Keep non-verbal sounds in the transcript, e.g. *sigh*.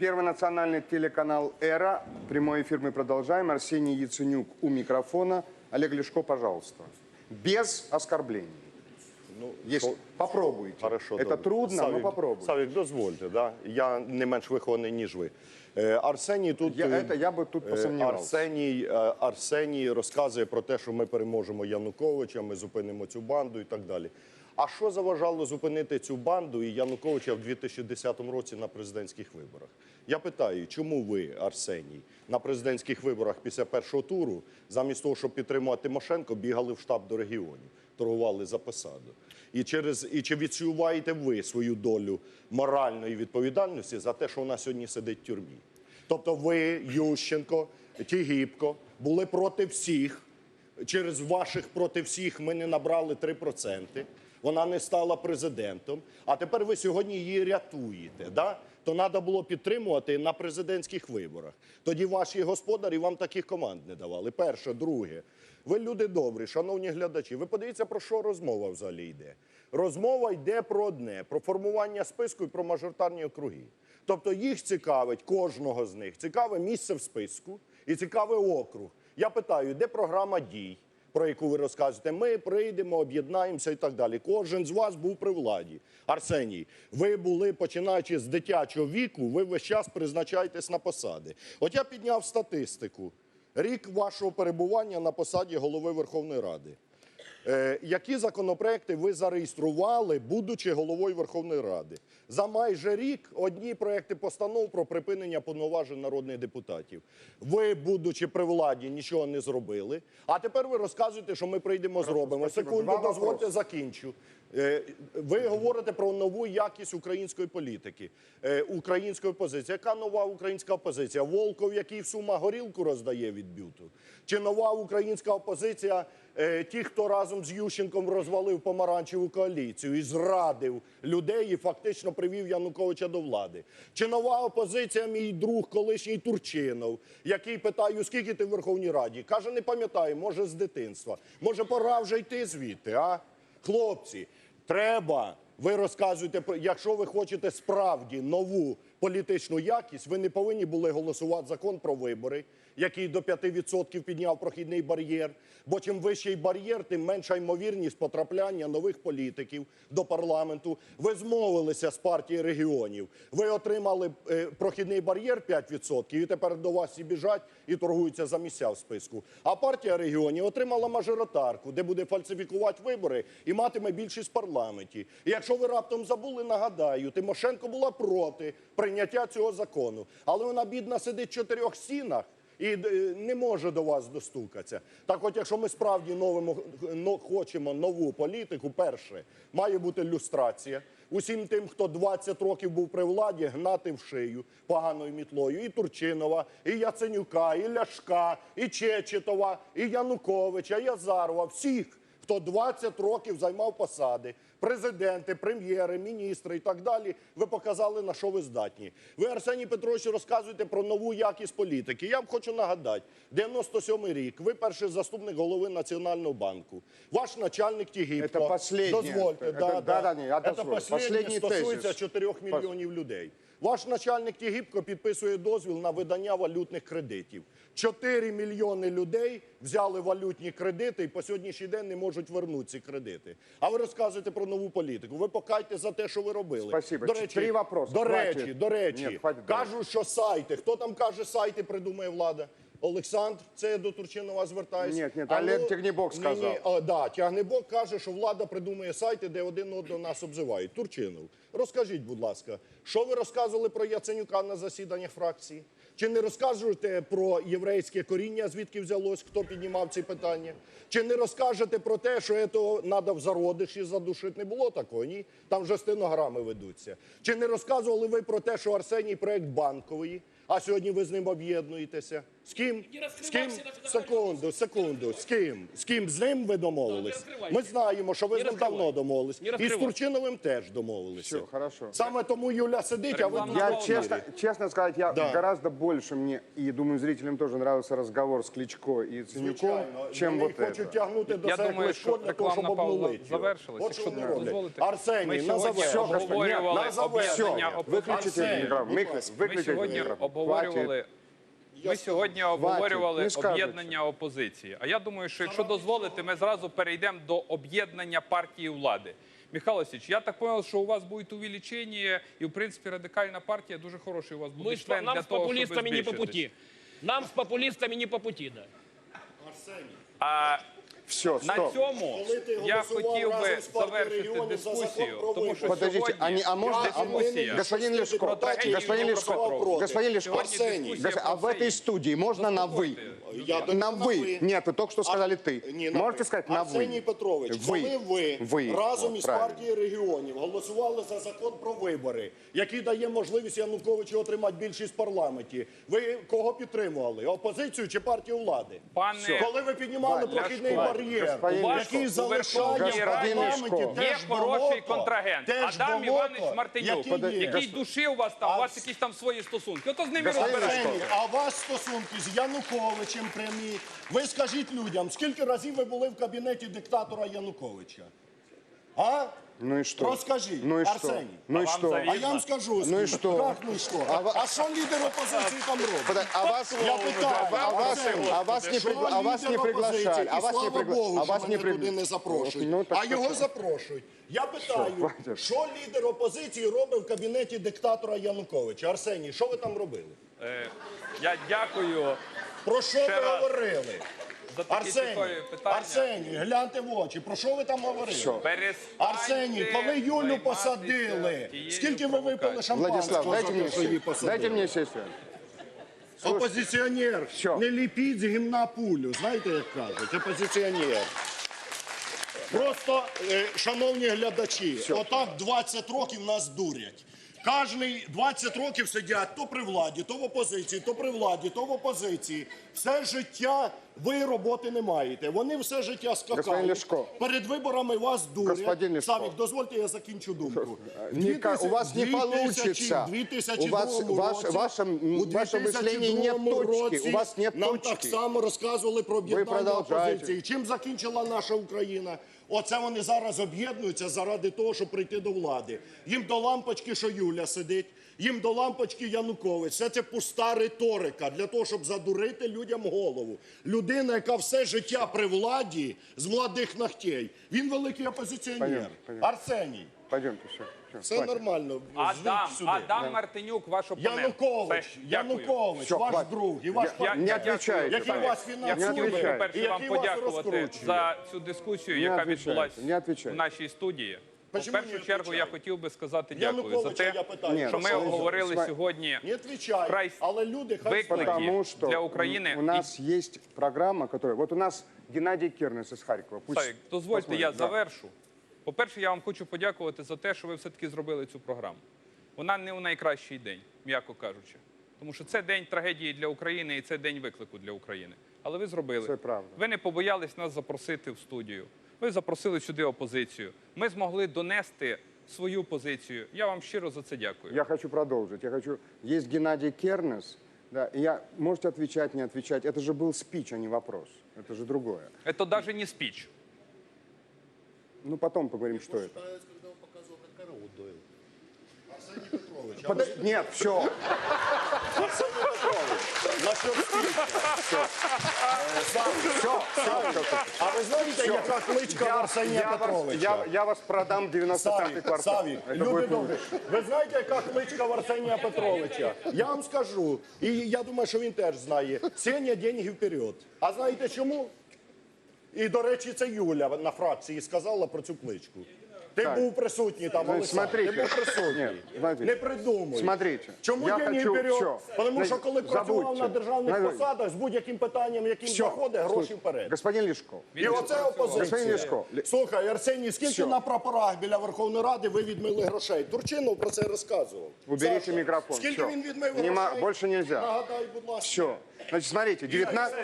Первый национальный телеканал «Эра». Прямой эфир мы продолжаем. Арсений Яценюк у микрофона. Олег Лешко, пожалуйста. Без оскорблений. Ну, Есть. то- Попробуйте. Хорошо, Это добре. трудно, но Савік, попробуйте. Савік, дозвольте, да? я не менш вихований, ніж ви. Е, Арсеній тут Я- е, это я би тут е, посумнівався. Арсеній, е, Арсеній розказує про те, що ми переможемо Януковича, ми зупинимо цю банду і так далі. А що заважало зупинити цю банду і Януковича в 2010 році на президентських виборах? Я питаю, чому ви, Арсеній, на президентських виборах після першого туру, замість того, щоб підтримувати Тимошенко, бігали в штаб до регіонів, торгували за посаду? І через і чи відчуваєте ви свою долю моральної відповідальності за те, що вона сьогодні сидить в тюрмі? Тобто, ви, Ющенко, Тігіпко, були проти всіх. Через ваших проти всіх ми не набрали 3%. Вона не стала президентом. А тепер ви сьогодні її рятуєте. Да? То треба було підтримувати на президентських виборах. Тоді ваші господарі вам таких команд не давали. Перше, друге. Ви люди добрі, шановні глядачі. Ви подивіться, про що розмова взагалі йде. Розмова йде про одне: про формування списку і про мажоритарні округи. Тобто їх цікавить, кожного з них цікаве місце в списку і цікавий округ. Я питаю, де програма дій, про яку ви розказуєте? Ми прийдемо, об'єднаємося і так далі. Кожен з вас був при владі. Арсеній, ви були починаючи з дитячого віку, ви весь час призначаєтесь на посади. От я підняв статистику. Рік вашого перебування на посаді голови Верховної Ради. Е, які законопроекти ви зареєстрували, будучи головою Верховної Ради? За майже рік одні проекти постанов про припинення повноважень народних депутатів. Ви, будучи при владі, нічого не зробили. А тепер ви розказуєте, що ми прийдемо, зробимо. Секунду, дозвольте, закінчу. Е, Ви говорите про нову якість української політики, е, української опозиції. Яка нова українська опозиція? Волков, який в Сумах горілку роздає від бюту? Чи нова українська опозиція? е, Ті, хто разом з Ющенком розвалив помаранчеву коаліцію і зрадив людей і фактично привів Януковича до влади. Чи нова опозиція, мій друг, колишній Турчинов, який питаю, скільки ти в Верховній Раді? Каже, не пам'ятаю, може з дитинства. Може, пора вже йти звідти, а? Хлопці, треба. Ви розказуєте якщо ви хочете справді нову політичну якість, ви не повинні були голосувати закон про вибори, який до 5% підняв прохідний бар'єр. Бо чим вищий бар'єр, тим менша ймовірність потрапляння нових політиків до парламенту. Ви змовилися з партії регіонів. Ви отримали е, прохідний бар'єр 5%, і тепер до вас всі біжать і торгуються за місця в списку. А партія регіонів отримала мажоритарку, де буде фальсифікувати вибори і матиме більшість в парламенті. І якщо ви раптом забули, нагадаю, Тимошенко була проти прийняття цього закону, але вона бідна сидить в чотирьох стінах. І е, не може до вас достукатися. Так, от, якщо ми справді новимо, хочемо нову політику, перше має бути люстрація. Усім тим, хто 20 років був при владі, гнати в шию поганою мітлою. І Турчинова, і Яценюка, і Ляшка, і Чечетова, і Януковича, і Азарова. Всіх, хто 20 років займав посади, президенти, прем'єри, міністри і так далі. Ви показали, на що ви здатні. Ви, Арсеній Петрович, розказуєте про нову якість політики. Я вам хочу нагадати, 97-й рік, ви перший заступник голови Національного банку. Ваш начальник Тігіпко. Это. Дозвольте, Это- да, да, да, да, не, я Це Последній стосується тезис. 4 мільйонів людей. Ваш начальник Тігіпко підписує дозвіл на видання валютних кредитів. 4 мільйони людей взяли валютні кредити і по сьогоднішній день не можуть вернути ці кредити. А ви розказуєте про нову політику. Ви покайте за те, що ви робили. Спасибо. До речі, Три. До речі, до речі, Ні, кажуть, що сайти. Хто там каже, сайти придумає влада? Олександр, це я до Турчинова звертаюся. Ні, ні, Олег Тягнібок ні, ні, сказав. а, да, Тягнебок каже, що влада придумує сайти, де один одного нас обзивають. Турчинов, розкажіть, будь ласка, що ви розказували про Яценюка на засіданнях фракції? Чи не розкажете про єврейське коріння, звідки взялось, хто піднімав ці питання? Чи не розкажете про те, що це треба в зародиші задушити? Не було такого, ні? Там вже стенограми ведуться. Чи не розказували ви про те, що Арсеній проект банкової, а сьогодні ви з ним об'єднуєтеся? З ким? З ким? Секунду, секунду. З ким? З ким з ним ви домовились? Ми знаємо, що ви з ним давно домовились. І з. Турчиновим теж домовилися. Саме тому Юля сидить, а ви Я Мало честно, мірі. я Да. гораздо больше мне, и думаю, зрителям тоже нравился разговор с Кличко и Ценюком, Звичайно, чем вони вот хочуть это. тягнути до Я себе думаю, Кличко що для того, щоб рекламна пауза обнулити його. завершилась. От що Якщо вони роблять. дозволите, Арсеній, ми на сьогодні завершення. обговорювали На завершення. об'єднання опозиції. Выключите Арсений, микрофон. будь Мик- ласка. Ми Выключите сьогодні микрофон. обговорювали. Ми сьогодні обговорювали об'єднання опозиції. А я думаю, що якщо дозволите, ми зразу перейдемо до об'єднання партії влади. Михайло Васильович, я так зрозумів, що у вас буде увеличення, і в принципі радикальна партія дуже хороший у вас буде Мы член нам для с того, щоб популистами не по путі. Нам з популістами не по путі, да. А Все, на стоп. цьому Коли ти я голосував хотів би разом з партією завершити регіонів за закон дискусію, про тому що Подождите, сьогодні а, не- а можно, а можно- дискусія господин Лешко, про трагедію господин Лешко, Дніпропетровська. господин Лешко, Сьогодні Арсеній, дискусія Гос- а про в це этой є. студии можно на вы? Я На думаю, на вы. ви. Нет, вы только что сказали ты. Ні, на Можете ви. сказать на Арсеній вы? Петрович, Ви. коли ви, Ви. разом О, із правильно. партією регіонів голосували за закон про вибори, який дає можливість Януковичу отримати більшість в парламенті, ви кого підтримували? Опозицію чи партію влади? Пане Коли ви піднімали Валя, прохідний Ляшко, бар'єр, який залишає в парламенті Є теж хороший болото, контрагент. теж Адам болото, Іванович Мартинюк, який Подай- є. який душив вас там, у вас якісь там свої стосунки. Ото з ними розберешся. Арсеній, а у вас стосунки з Януковичем прямі. Ви скажіть людям, скільки разів ви були в кабінеті диктатора Януковича? А? Ну и что? Розкажіть, Ну и что? Арсеній. Ну и А вам что? завидно? А я вам скажу, Ну і що? Як, ну і що? А А, що лідер опозиції там робить? А вас, Я питаю, а вас, а вас не, пригла- а вас не приглашали, а вас не слава пригла- Богу, а вас не туди пригла- не запрошують. Ну, так а його що? запрошують. Я питаю, що лідер опозиції робив в кабінеті диктатора Януковича? Арсеній, що ви там робили? Е, Я дякую Про що Ще ви раз. говорили? За такі Арсеній, цікаві питання. Арсеній, гляньте в очі. Про що ви там говорили? Перестаньте Арсеній, коли Юлю займатися посадили, тією скільки ви випили провокацією? шампанського дайте за мне, що її сесть. посадили? дайте мне сесть. рядом. Опозиціонер, Що? не ліпіть з гімна пулю, знаєте, як кажуть, опозиціонер. Просто, е, шановні глядачі, отак 20 років нас дурять. Кожний 20 років сидять то при владі, то в опозиції, то при владі, то в опозиції. Все життя ви роботи не маєте. Вони все життя Господин скакають. Ляшко. Перед виборами вас дурять. Господин Ляшко. Савік, дозвольте, я закінчу думку. *laughs* Ника- у вас не 2000 получится. 2002 У вас- ваш- ваше- у ваше мышление нет точки. У вас нет Нам точки. так само розказували про об'єднання продовжайте. опозиції. Чим закінчила наша Україна? Оце вони зараз об'єднуються заради того, щоб прийти до влади. Їм до лампочки, що Юля сидить, їм до лампочки Янукович. Все це пуста риторика для того, щоб задурити людям голову. Людина, яка все життя при владі з молодих ногтей. Він великий опозиціонер. Понятно, понятно. Арсеній. Пойдемте, все. Все нормально. Адам, сюди. Адам Мартинюк, ваш опонент. Янукович, Все, дякую. Янукович, Все, ваш хватить. друг і ваш Я- партнер. не отвечайте, який Савік. вас Я хотів би, по-перше, вам який вас подякувати розкручує. за цю дискусію, Не яка відбулася не в нашій студії. В не першу чергу я отвечаю? хотів би сказати дякую за Януковича те, я питаю, Ні, що ми ну, обговорили сва- сьогодні Не отвечай, Вкрай але люди хай виклики. знають. Потому что для Украины у нас есть программа, которая... Вот у нас Геннадий Кернес из Харькова. Пусть Савік, дозвольте, я Да. завершу. По-перше, я вам хочу подякувати за те, що ви все-таки зробили цю програму. Вона не у найкращий день, м'яко кажучи. Тому що це день трагедії для України і це день виклику для України. Але ви зробили. Це правда. Ви не побоялись нас запросити в студію. Ви запросили сюди опозицію. Ми змогли донести свою позицію. Я вам щиро за це дякую. Я хочу продолжить. Я хочу... Есть Геннадий Кернес. Да, и я... Можете отвечать, не отвечать. Это же был спич, а не вопрос. Это же другое. Це навіть не спіч. Ну, потом поговорим, что это. Арсеній Петрович, Подо- Нет, все. Арсеній Петрович, насчет. Все, все, А ви знаєте, яка кличка в Арсенія Петровича? я, я вас продам 95-й Савік, квартал. Савік, Это люди будет добрі, ви знаєте, яка кличка в Арсенія Петровича? Я вам скажу, і я думаю, що він теж знає. Сеня деньги вперед. А знаєте чому? І, до речі, це Юля на фракції сказала про цю кличку. Ти Так. був присутній там, Значит, Олександр. смотрите. Ти був присутній. Нет, смотрите. Не придумуй. Смотрите. Чому Я день хочу вперед? всё. Тому що Значить, коли працював забудьте. на державних Значить, посадах, з будь-яким питанням, яким Всё. заходить, гроші Слушай, вперед. Господин Лешков, І оце опозиція. Господин Ляшко, Лі- Слухай, Арсеній, скільки Всьо. на прапорах біля Верховної Ради ви відмили грошей? Турчинов про це розказував. Уберите Саша, микрофон. Скільки Всё. він відмив Нема- грошей? больше нельзя. Нагадай, будь ласка. все. Значит, смотрите, 19...